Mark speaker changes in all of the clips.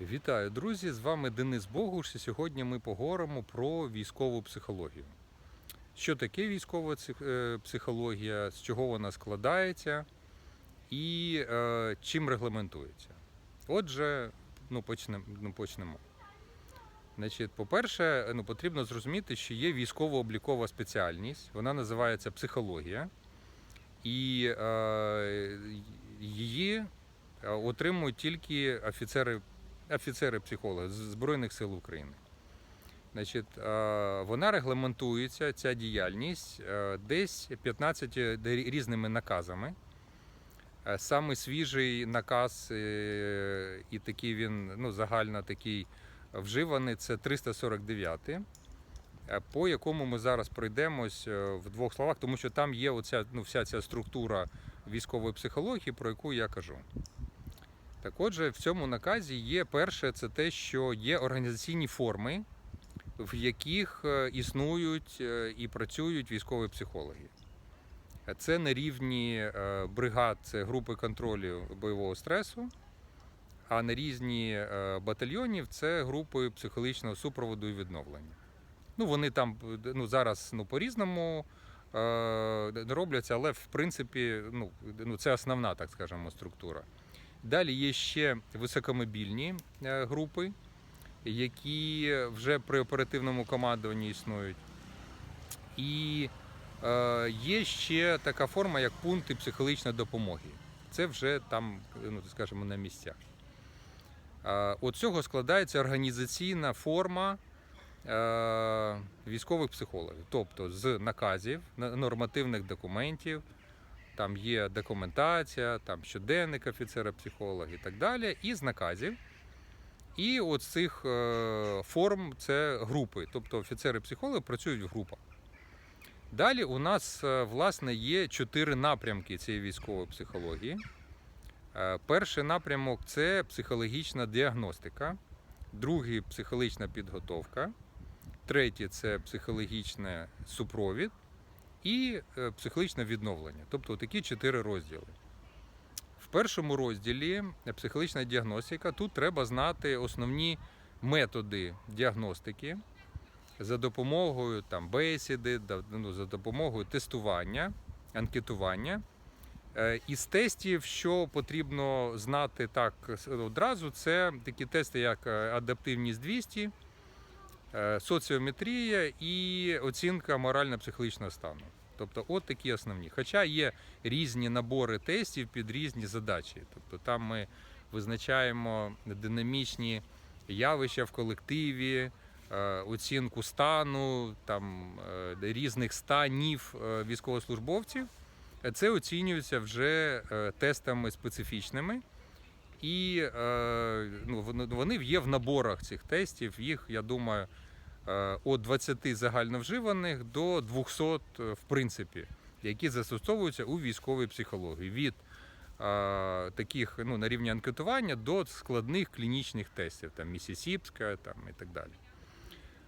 Speaker 1: Вітаю, друзі! З вами Денис Богуш. І сьогодні ми поговоримо про військову психологію. Що таке військова е, психологія, з чого вона складається і е, чим регламентується. Отже, ну, почнемо. Ну, почнемо. Значить, по-перше, ну, потрібно зрозуміти, що є військово-облікова спеціальність, вона називається психологія, і е, її е, отримують тільки офіцери офіцери-психологи Збройних сил України. Значить, е, вона регламентується, ця діяльність, е, десь 15 різними наказами. Е, Самий свіжий наказ, е, і такий він ну, загально такий вживаний, це 349, е, по якому ми зараз пройдемось е, в двох словах, тому що там є оця, ну, вся ця структура військової психології, про яку я кажу. Так отже, в цьому наказі є перше, це те, що є організаційні форми, в яких е, існують е, і працюють військові психологи. Е, Це на рівні бригад, це групи контролю бойового стресу, а на різні батальйонів це групи психологічного супроводу і відновлення. Ну, вони там ну, зараз ну, по-різному е, робляться, але в принципі ну, ну, це основна, так скажемо, структура. Далі є ще високомобільні е, групи, які вже при оперативному командуванні існують. І е, є ще така форма, як пункти психологічної допомоги. Це вже там, ну, скажімо, на місцях. Е, От цього складається організаційна форма військових психологів, тобто з наказів, на- нормативних документів, там є документація, там щоденник офіцера-психолога і так далі, і з наказів. І от цих е, форм це групи, тобто офіцери-психологи працюють в групах. Далі у нас е, власне є чотири напрямки цієї військової психології. Е, Перший напрямок це психологічна діагностика, другий психологічна підготовка, третій це психологічний супровід і е, психологічне відновлення. Тобто такі чотири розділи. В першому розділі е, психологічна діагностика. Тут треба знати основні методи діагностики за допомогою там, бесіди, ну, за допомогою тестування, анкетування. Е, Із тестів, що потрібно знати так одразу, це такі тести, як адаптивність 200, е, соціометрія і оцінка морально-психологічного стану. Тобто, от такі основні. Хоча є різні набори тестів під різні задачі. Тобто там ми визначаємо динамічні явища в колективі, е, оцінку стану, там, е, різних станів е, військовослужбовців. Е, Це оцінюється вже е, тестами специфічними. І е, ну, вони- є в наборах цих тестів. Їх, я думаю, е, від 20 загальновживаних до 200, е, в принципі, які застосовуються у військовій психології. Від е, таких ну, на рівні анкетування до складних клінічних тестів, там Місісіпська там, і так далі.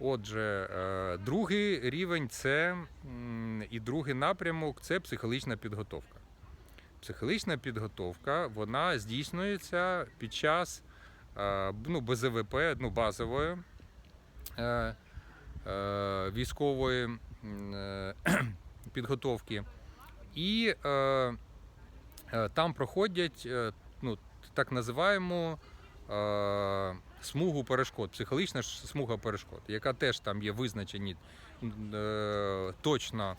Speaker 1: Отже, е, другий рівень це і другий напрямок це психологічна підготовка. Психологічна підготовка вона здійснюється під час е, ну, БЗВП, ну, базової е, е, військової е, підготовки. І е, е, там проходять е, ну, так називаємо е, смугу перешкод, психологічна смуга перешкод, яка теж там є визначені е, точно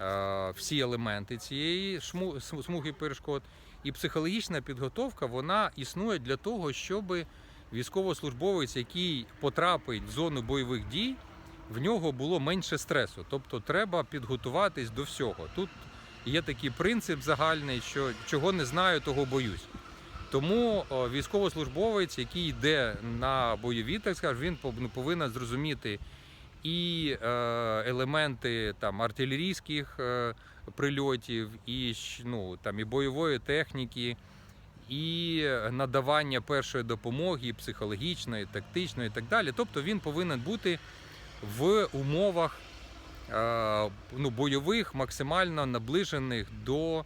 Speaker 1: е, всі елементи цієї смуги перешкод. І психологічна підготовка вона існує для того, щоб військовослужбовець, який потрапить в зону бойових дій, в нього було менше стресу. Тобто треба підготуватись до всього. Тут є такий принцип загальний, що чого не знаю, того боюсь. Тому військовослужбовець, який йде на бойові, так скажемо, він ну, повинен зрозуміти і е, елементи там артилерійських е, прильотів, і ну, там, і бойової техніки, і надавання першої допомоги, психологічної, тактичної, і так далі. Тобто він повинен бути в умовах е, ну, бойових, максимально наближених до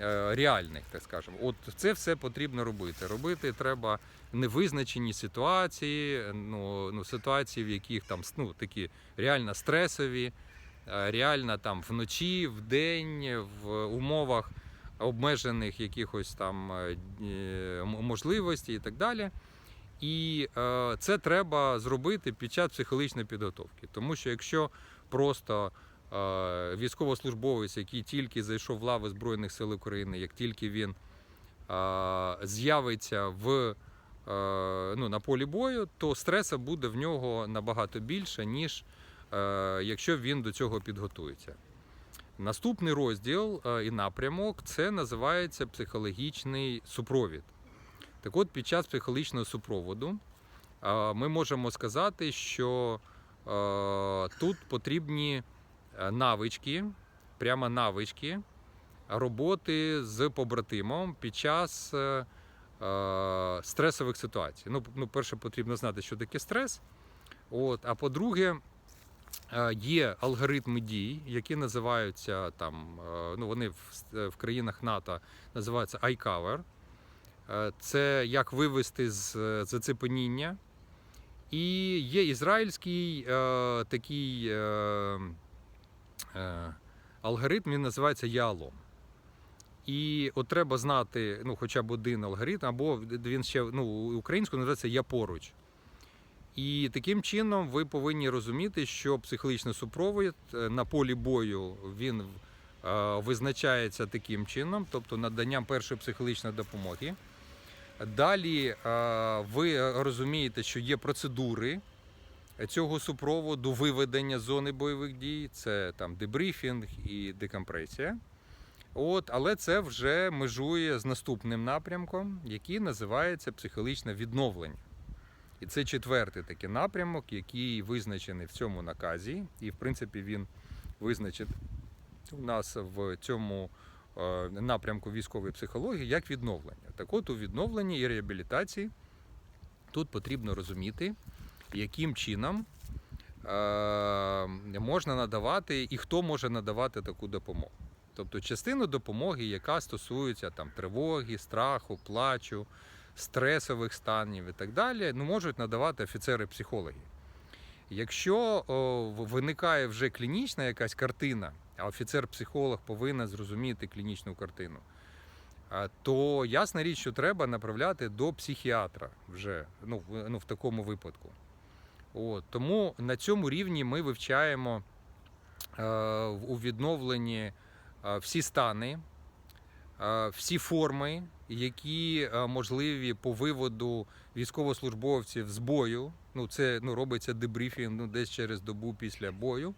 Speaker 1: е, реальних, так скажемо. От це все потрібно робити. Робити треба невизначені ситуації, ну, ну ситуації, в яких там ну, такі реально стресові, е, реально там вночі, вдень, в умовах обмежених якихось там можливостей і так далі. І е, це треба зробити під час психологічної підготовки. Тому що якщо просто е, військовослужбовець, який тільки зайшов в лави Збройних сил України, як тільки він е, з'явиться в, е, ну, на полі бою, то стреса буде в нього набагато більше, ніж е, якщо він до цього підготується. Наступний розділ е, і напрямок це називається психологічний супровід. Так от, під час психологічного супроводу ми можемо сказати, що тут потрібні е, навички, прямо навички роботи з побратимом під час е, е, стресових ситуацій. Ну, ну, перше, потрібно знати, що таке стрес. От, а по-друге, є алгоритми дій, які називаються там, ну вони в країнах НАТО називаються iCover. Е, Це як вивести з е, зацепеніння. І є ізраїльський е, такий алгоритм, він називається Ялом. І от треба знати ну, хоча б один алгоритм, або він ще ну, українською називається Я поруч. І таким чином ви повинні розуміти, що психологічний супровід на полі бою він визначається таким чином, тобто наданням першої психологічної допомоги. Далі е, ви розумієте, що є процедури цього супроводу виведення зони бойових дій, це там дебрифінг і декомпресія. От, але це вже межує з наступним напрямком, який називається психологічне відновлення. І це четвертий такий напрямок, який визначений в цьому наказі, і в принципі він визначений у нас в цьому напрямку військової психології як відновлення. Так от у відновленні і реабілітації тут потрібно розуміти, яким чином е, можна надавати і хто може надавати таку допомогу. Тобто частину допомоги, яка стосується там тривоги, страху, плачу, стресових станів і так далі, ну можуть надавати офіцери-психологи. Якщо о, виникає вже клінічна якась картина, а офіцер-психолог повинен зрозуміти клінічну картину, то ясна річ, що треба направляти до психіатра вже ну, ну, в такому випадку. От, тому на цьому рівні ми вивчаємо е, у відновленні е, всі стани, е, всі форми, які е, можливі по виводу військовослужбовців з бою. Ну, це ну, робиться дебрифінг ну, десь через добу після бою.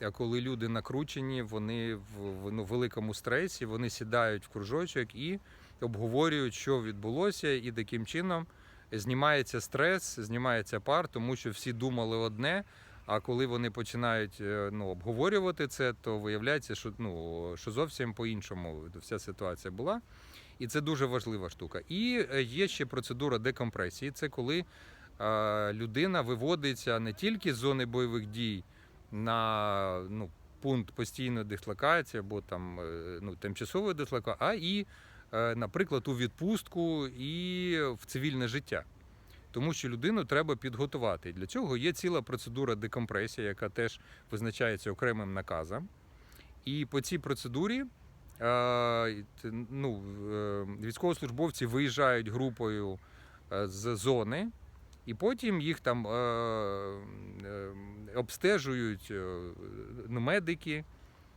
Speaker 1: А коли люди накручені, вони в, ну, великому стресі, вони сідають в кружочок і обговорюють, що відбулося, і таким чином знімається стрес, знімається пар, тому що всі думали одне. А коли вони починають е, ну, обговорювати це, то виявляється, що, ну, що зовсім по-іншому вся ситуація була. І це дуже важлива штука. І е, є ще процедура декомпресії. Це коли е, людина виводиться не тільки з зони бойових дій на ну, пункт постійної дислокації або там е, ну, тимчасової дислокації, а і, е, наприклад, у відпустку і в цивільне життя. Тому що людину треба підготувати. Для цього є ціла процедура декомпресії, яка теж визначається окремим наказом. І по цій процедурі е, ну, військовослужбовці виїжджають групою з зони, і потім їх там е, е, обстежують е, ну, медики,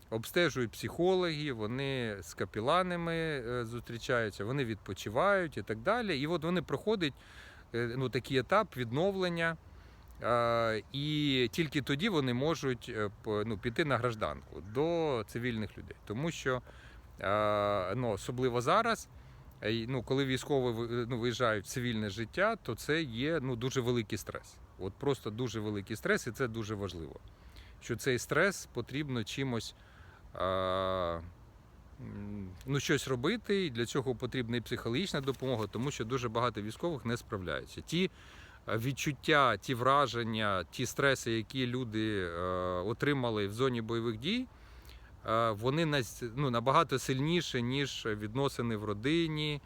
Speaker 1: обстежують психологи, вони з капіланами е, зустрічаються, вони відпочивають і так далі. І от вони проходять е, ну, такий етап відновлення. е, І тільки тоді вони можуть ну, піти на гражданку до цивільних людей. Тому що е, ну, особливо зараз, ну, коли військові ви- ну, виїжджають в цивільне життя, то це є ну, дуже великий стрес. От просто дуже великий стрес, і це дуже важливо. Що цей стрес потрібно чимось. е, м, Ну, щось робити, і для цього потрібна і психологічна допомога, тому що дуже багато військових не справляються. Ті е, відчуття, ті враження, ті стреси, які люди е, отримали в зоні бойових дій, е, вони ну, набагато сильніші, ніж відносини в родині,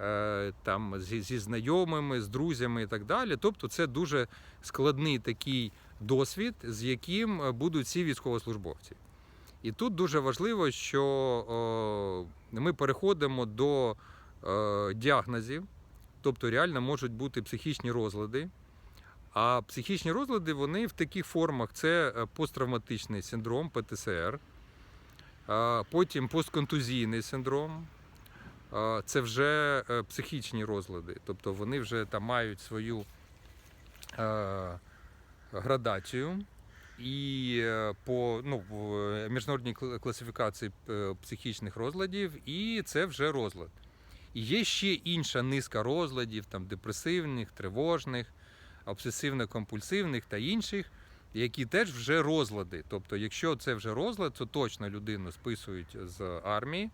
Speaker 1: е, там, зі, зі знайомими, з друзями і так далі. Тобто це дуже складний такий досвід, з яким е, будуть всі військовослужбовці. І тут дуже важливо, що е, ми переходимо до е, діагнозів, тобто реально можуть бути психічні розлади. А психічні розлади вони в таких формах: це е, посттравматичний синдром ПТСР, е, потім постконтузійний синдром. Це вже е, психічні розлади, тобто вони вже там мають свою е, градацію. І е, по ну, міжнародній класифікації психічних розладів, і це вже розлад. І є ще інша низка розладів, там депресивних, тривожних, обсесивно-компульсивних та інших, які теж вже розлади. Тобто, якщо це вже розлад, то точно людину списують з армії,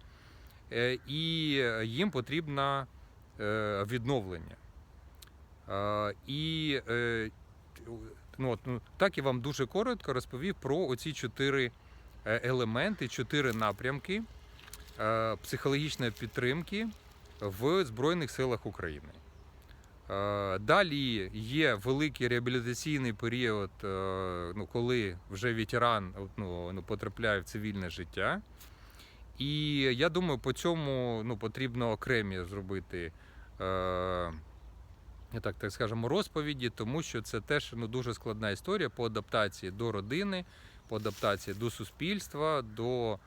Speaker 1: е, і їм потрібно е, відновлення. І е, ну, ну, так я вам дуже коротко розповів про оці чотири елементи, чотири напрямки психологічної підтримки в Збройних силах України. Е, Далі є великий реабілітаційний період, е, ну, коли вже ветеран ну, ну, потрапляє в цивільне життя. І я думаю, по цьому ну, потрібно окремі зробити. Е, так, так скажемо, розповіді, тому що це теж ну, дуже складна історія по адаптації до родини, по адаптації до суспільства, до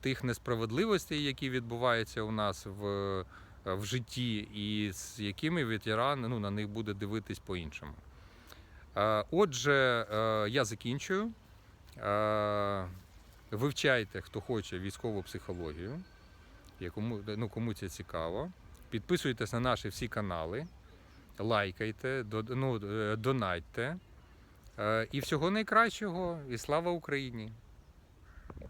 Speaker 1: тих несправедливостей, які відбуваються у нас в, в житті, і з якими ветеран ну, на них буде дивитись по-іншому. Е, отже, е, я закінчую. Е, вивчайте, хто хоче військову психологію, якому, ну, кому це цікаво. Підписуйтесь на наші всі канали лайкайте, ну, е, донатьте. Е, І всього найкращого, і слава Україні!